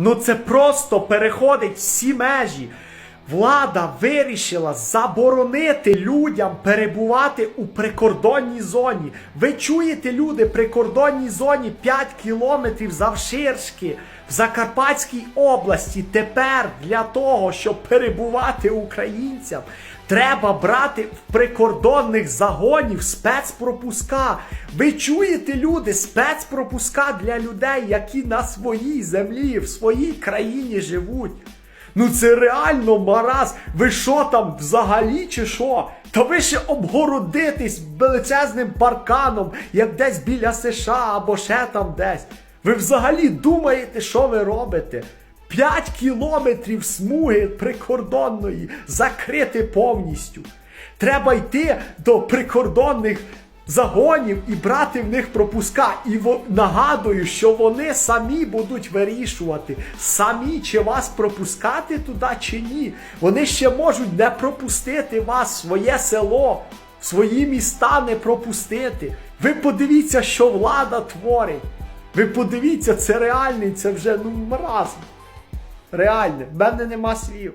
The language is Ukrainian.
Ну це просто переходить всі межі. Влада вирішила заборонити людям перебувати у прикордонній зоні. Ви чуєте, люди, прикордонній зоні 5 кілометрів завширшки в Закарпатській області. Тепер для того, щоб перебувати українцям, треба брати в прикордонних загонів спецпропуска. Ви чуєте, люди, спецпропуска для людей, які на своїй землі, в своїй країні живуть. Ну це реально мараз. Ви що там взагалі чи що? Та ви ще обгородитесь величезним парканом, як десь біля США або ще там десь. Ви взагалі думаєте, що ви робите? 5 кілометрів смуги прикордонної закрити повністю. Треба йти до прикордонних загонів і брати в них пропуска. І нагадую, що вони самі будуть вирішувати, самі чи вас пропускати туди чи ні. Вони ще можуть не пропустити вас своє село, свої міста не пропустити. Ви подивіться, що влада творить. Ви подивіться, це реальний, це вже ну маразм. Реальне, в мене нема слів.